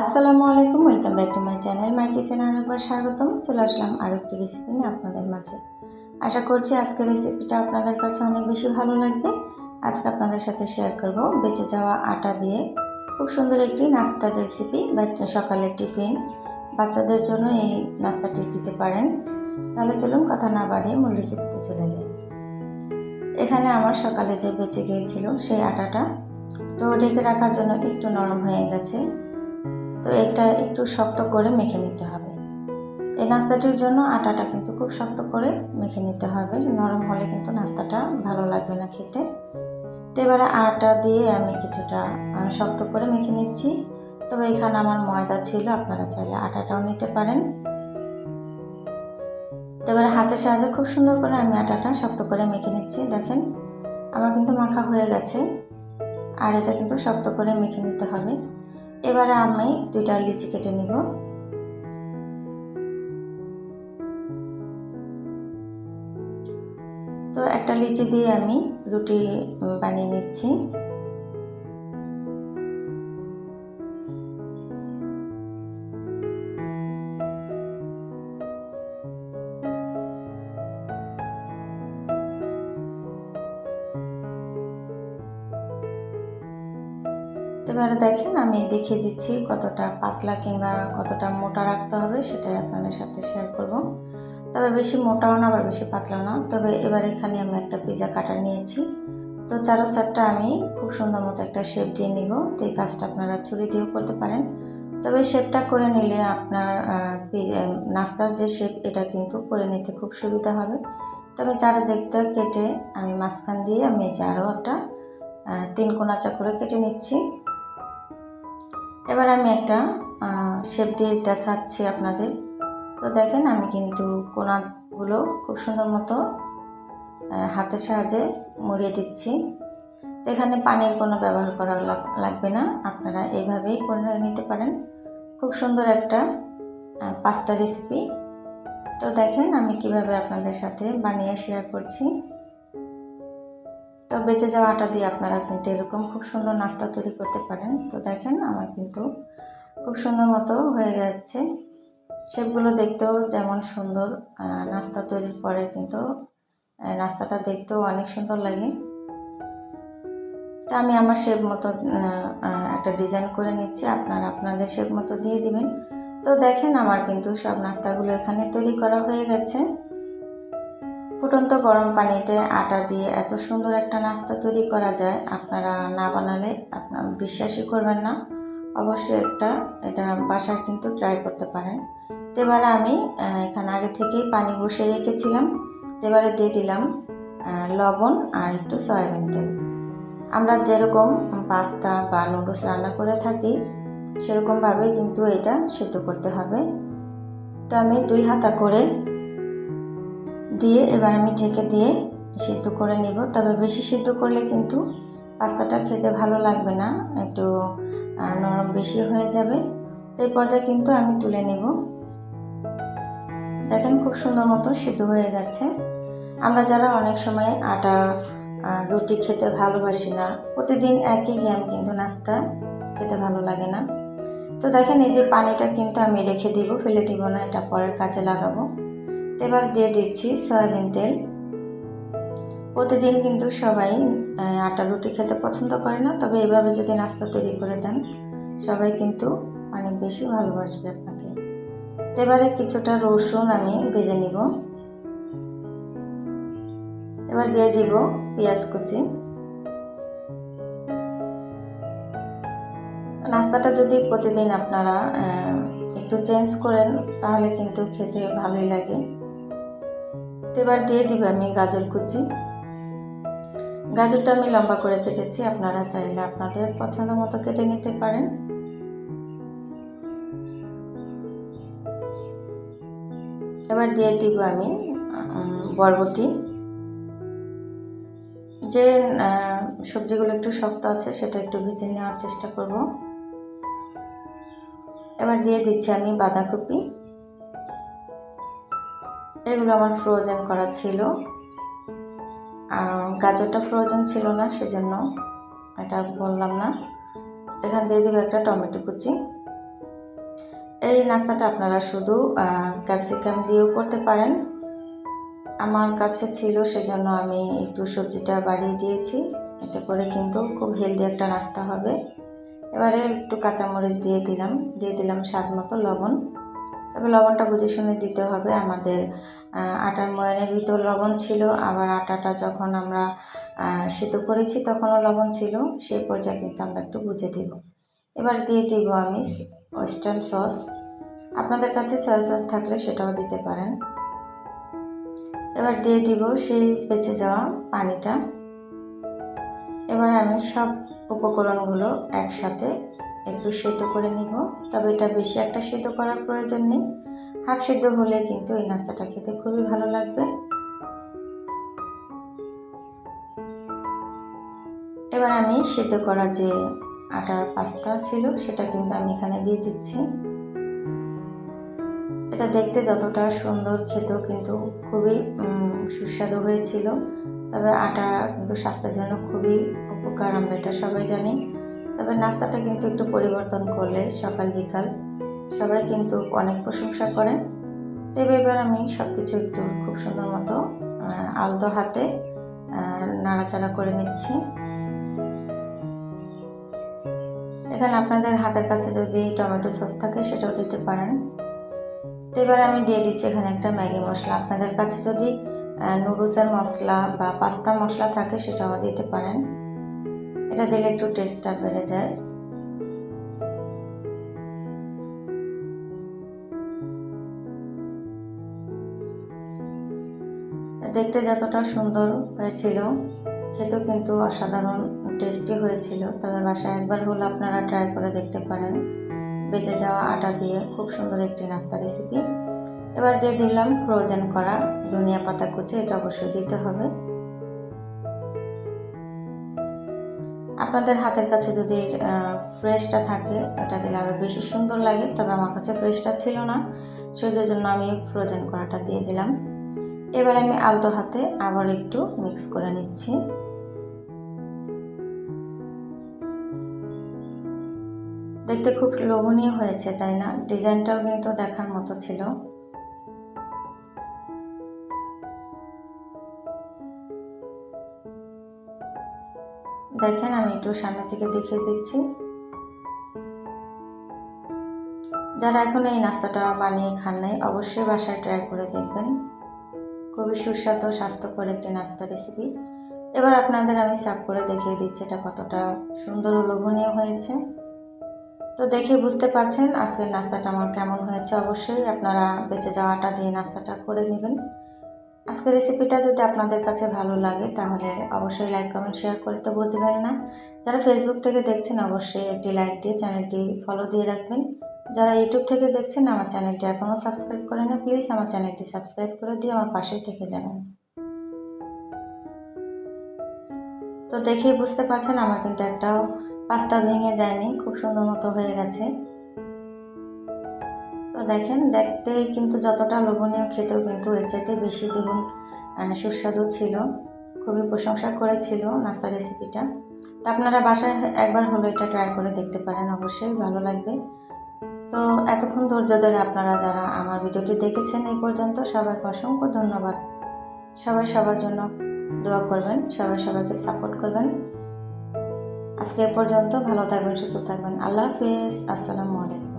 আসসালামু আলাইকুম, welcome back to my channel. My kitchen আরেকবার স্বাগতম। চলে আসলাম আরও একটি রেসিপি নিয়ে আপনাদের মাঝে। আশা করছি আজকের রেসিপিটা আপনাদের কাছে অনেক বেশি ভালো লাগবে। আজকে আপনাদের সাথে শেয়ার করব বেঁচে যাওয়া আটা দিয়ে। খুব সুন্দর একটি নাস্তার রেসিপি বা সকালের টিফিন বাচ্চাদের জন্য এই নাস্তাটি দিতে পারেন। তাহলে চলুন কথা না বাড়িয়ে মূল রেসিপিতে চলে যাই। এখানে আমার সকালে যে বেঁচে গিয়েছিল সেই আটাটা। তো ঢেকে রাখার জন্য একটু নরম হয়ে গেছে। তো এটা একটু শক্ত করে মেখে নিতে হবে। এই নাস্তাটির জন্য আটাটা কিন্তু খুব শক্ত করে মেখে নিতে হবে। নরম হলে কিন্তু নাস্তাটা ভালো লাগবে না খেতে। তো এবারে আটা দিয়ে আমি কিছুটা শক্ত করে মেখে নিচ্ছি। তবে এখানে আমার ময়দা ছিল, আপনারা চাইলে আটাটাও নিতে পারেন। তো এবারে হাতের সাহায্যে খুব সুন্দর করে আমি আটাটা শক্ত করে মেখে নিচ্ছি, দেখেন। আমার কিন্তু মাখা হয়ে গেছে। আর এটা কিন্তু শক্ত করে মেখে নিতে হবে। এবারে আমি দুইটা লিচি কেটে নিব। তো একটা লিচি দিয়ে আমি রুটি বানিয়ে নিচ্ছি। এবারে দেখেন আমি দেখিয়ে দিচ্ছি কতটা পাতলা কিংবা কতটা মোটা রাখতে হবে, সেটাই আপনাদের সাথে শেয়ার করব। তবে বেশি মোটাও না, আবার বেশি পাতলাও না। তবে এবার এখানে আমি একটা পিজা কাটার নিয়েছি। তো চারো সাইডটা আমি খুব সুন্দর মতো একটা শেপ দিয়ে নিব। তো এই কাজটা আপনারা ছুরি দিয়েও করতে পারেন। তবে শেপটা করে নিলে আপনার নাস্তার যে শেপ এটা কিন্তু করে নিতে খুব সুবিধা হবে। তবে দেখতে কেটে, আমি মাঝখান দিয়ে আমি যে আরও একটা তিন কোনাচা করে কেটে নিচ্ছি। এবার আমি একটা শেপ দিয়ে দেখাচ্ছি আপনাদের। তো দেখেন, আমি কিন্তু কোনাগুলো খুব সুন্দর মতো হাতের সাহায্যে মুড়িয়ে দিচ্ছি। তো এখানে পানির কোনো ব্যবহার করা লাগবে না। আপনারা এইভাবেই করে নিতে পারেন। খুব সুন্দর একটা পাস্তা রেসিপি তো দেখেন, আমি কীভাবে আপনাদের সাথে বানিয়ে শেয়ার করছি। তো বেঁচে যাওয়া আটা দিয়ে আপনারা কিন্তু এরকম খুব সুন্দর নাস্তা তৈরি করতে পারেন। তো দেখেন আমার কিন্তু খুব সুন্দর মতো হয়ে যাচ্ছে শেপগুলো দেখতেও যেমন সুন্দর নাস্তা তৈরির পরে কিন্তু নাস্তাটা দেখতেও অনেক সুন্দর লাগে। তা আমি আমার শেপ মতো একটা ডিজাইন করে নিচ্ছি, আপনারা আপনাদের শেপ মতো দিয়ে দিবেন। তো দেখেন আমার কিন্তু সব নাস্তাগুলো এখানে তৈরি করা হয়ে গেছে। ফুটন্ত গরম পানিতে আটা দিয়ে এত সুন্দর একটা নাস্তা তৈরি করা যায়, আপনারা না বানালে আপনার বিশ্বাসই করবেন না। অবশ্যই একটা, এটা বাসায় কিন্তু ট্রাই করতে পারেন। এবারে আমি এখানে আগে থেকেই পানি বসে রেখেছিলাম। এবারে দিয়ে দিলাম লবণ আর একটু সয়াবিন তেল। আমরা যেরকম পাস্তা বা নুডলস রান্না করে থাকি, সেরকমভাবেই কিন্তু এটা সেদ্ধ করতে হবে। তো আমি দুই হাতা করে দিয়ে এবার আমি ঢেকে দিয়ে সিদ্ধ করে নিব। তবে বেশি সিদ্ধ করলে কিন্তু পাস্তাটা খেতে ভালো লাগবে না, একটু নরম বেশি হয়ে যাবে। তো এই পর্যায়ে কিন্তু আমি তুলে নেব। দেখেন খুব সুন্দর মতো সিদ্ধ হয়ে গেছে। আমরা যারা অনেক সময় আটা রুটি খেতে ভালোবাসি না, প্রতিদিন একই গেম কিন্তু নাস্তা খেতে ভালো লাগে না। তো দেখেন এই যে পানিটা কিন্তু আমি রেখে দিব, ফেলে দিব না, এটা পরের কাজে লাগাবো। এবার দিয়ে দিচ্ছি সয়াবিন তেল। প্রতিদিন কিন্তু সবাই আটা রুটি খেতে পছন্দ করে না, তবে এভাবে যদি নাস্তা তৈরি করে দেন, সবাই কিন্তু অনেক বেশি ভালোবাসবে আপনাকে। এবারে কিছুটা রসুন আমি ভেজে নিব। এবার দিয়ে দিব পেঁয়াজ কুচি। নাস্তাটা যদি প্রতিদিন আপনারা একটু চেঞ্জ করেন, তাহলে কিন্তু খেতে ভালোই লাগে। এবার দিয়ে দিব আমি গাজর কুচি। গাজরটা আমি লম্বা করে কেটেছি, আপনারা চাইলে আপনাদের পছন্দ মতো কেটে নিতে পারেন। এবার দিয়ে দিব আমি বরবটি। যে সবজিগুলো একটু শক্ত আছে, সেটা একটু ভেজে নেওয়ার চেষ্টা করব। এবার দিয়ে দিচ্ছি আমি বাঁধাকপি। এগুলো আমার ফ্রোজেন করা ছিল। গাজরটা ফ্রোজেন ছিল না, সেজন্য এটা বললাম না। এখান দিয়ে দেবো একটা টমেটো কুচি। এই নাস্তাটা আপনারা শুধু ক্যাপসিকাম দিয়েও করতে পারেন। আমার কাছে ছিল, সেজন্য আমি একটু সবজিটা বাড়িয়ে দিয়েছি। এতে করে কিন্তু খুব হেলদি একটা নাস্তা হবে। এবারে একটু কাঁচামরিচ দিয়ে দিলাম। দিয়ে দিলাম স্বাদ মতো লবণ। তবে লবণটা বুঝে শুনে দিতে হবে। আমাদের আটার ময়নের ভিতর লবণ ছিল, আবার আটাটা যখন আমরা সিদ্ধ করেছি তখনও লবণ ছিল, সেই পর্যায়ে কিন্তু আমরা একটু বুঝে দিব। এবার দিয়ে দিব আমি ওয়েস্টার্ন সস। আপনাদের কাছে সয়া সস থাকলে সেটাও দিতে পারেন। এবার দিয়ে দিব সেই বেঁচে যাওয়া পানিটা। এবার আমি সব উপকরণগুলো একসাথে একটু সেদ্ধ করে নিব। তবে এটা বেশি একটা সেদ্ধ করার প্রয়োজন নেই। হাফ সেদ্ধ হলে কিন্তু এই নাস্তাটা খেতে খুবই ভালো লাগবে। এবার আমি সেদ্ধ করা যে আটার পাস্তা ছিল, সেটা কিন্তু আমি এখানে দিয়ে দিচ্ছি। এটা দেখতে যতটা সুন্দর খেতেও কিন্তু খুবই সুস্বাদু হয়েছিল। তবে আটা কিন্তু স্বাস্থ্যের জন্য খুবই উপকার, আমরা এটা সবাই জানি। তবে নাস্তাটা কিন্তু একটু পরিবর্তন করলে সকাল, বিকাল সবাই কিন্তু অনেক প্রশংসা করে। তবে এবার আমি সব কিছু একটু খুব সুন্দর মতো আলতো হাতে নাড়াচাড়া করে নিচ্ছি। এখানে আপনাদের হাতের কাছে যদি টমেটো সস থাকে সেটাও দিতে পারেন। তো এবার আমি দিয়ে দিচ্ছি এখানে একটা ম্যাগি মশলা। আপনাদের কাছে যদি নুডলসের মশলা বা পাস্তা মশলা থাকে সেটাও দিতে পারেন। এটা দিলে একটু টেস্টটা বেড়ে যায়। দেখতে যতটা সুন্দর হয়েছিল, খেতেও কিন্তু অসাধারণ টেস্টি হয়েছিল। তবে বাসায় একবার হলে আপনারা ট্রাই করে দেখতে পারেন। বেঁচে যাওয়া আটা দিয়ে খুব সুন্দর একটি নাস্তা রেসিপি এবার দিয়ে দিলাম ফ্রোজেন করা ধনিয়া পাতা কুচি, এটা অবশ্যই দিতে হবে। আপনাদের হাতের কাছে যদি ফ্রেশটা থাকে, এটা দিলে আরও বেশি সুন্দর লাগে। তবে আমার কাছে ফ্রেশটা ছিল না সেই জন্য আমি ফ্রোজেন করাটা দিয়ে দিলাম। এবার আমি আলতো হাতে আবার একটু মিক্স করে নিচ্ছি। দেখতে খুব লোভনীয় হয়েছে, তাই না? ডিজাইনটাও কিন্তু দেখার মতো ছিল। দেখেন, আমি একটু সামনে থেকে দেখিয়ে দিচ্ছি। যারা এখন এই নাস্তাটা বানিয়ে খান নাই, অবশ্যই বাসায় ট্রাই করে দেখবেন। খুবই সুস্বাদু, স্বাস্থ্যকর একটি নাস্তা রেসিপি এবার আপনাদের আমি সার্ভ করে দেখিয়ে দিচ্ছি এটা কতটা সুন্দর ও লোভনীয় হয়েছে। তো দেখে বুঝতে পারছেন আজকের নাস্তাটা আমার কেমন হয়েছে। অবশ্যই আপনারা বেঁচে যাওয়াটা দিয়ে নাস্তাটা করে নেবেন। আজকের রেসিপিটা যদি আপনাদের কাছে ভালো লাগে, তাহলে অবশ্যই লাইক কমেন্ট শেয়ার করতে দেবেন না। যারা ফেসবুক থেকে দেখছেন, অবশ্যই একটি লাইক দিয়ে চ্যানেলটি ফলো দিয়ে রাখবেন। যারা ইউটিউব থেকে দেখছেন, আমার চ্যানেলটি এখনও সাবস্ক্রাইব করে না প্লিজ আমার চ্যানেলটি সাবস্ক্রাইব করে দিয়ে আমার পাশেই থেকে যাবেন তো দেখেই বুঝতে পারছেন, আমার কিন্তু একটাও পাস্তা ভেঙে যায়নি, খুব সুন্দর মতো হয়ে গেছে। দেখেন, দেখতে কিন্তু যতটা লোভনীয় খেতেও কিন্তু এর চাইতে বেশি দ্বিগুণ সুস্বাদু ছিল। খুবই প্রশংসা করেছিল নাস্তা রেসিপিটা তো আপনারা বাসায় একবার হলো এটা ট্রাই করে দেখতে পারেন, অবশ্যই ভালো লাগবে। তো এতক্ষণ ধৈর্য ধরে আপনারা যারা আমার ভিডিওটি দেখেছেন এই পর্যন্ত, সবাইকে অসংখ্য ধন্যবাদ। সবাই সবার জন্য দোয়া করবেন, সবাই সবাইকে সাপোর্ট করবেন। আজকে এ পর্যন্ত, ভালো থাকবেন, সুস্থ থাকবেন। আল্লাহ হাফিজ, আসসালামু আলাইকুম।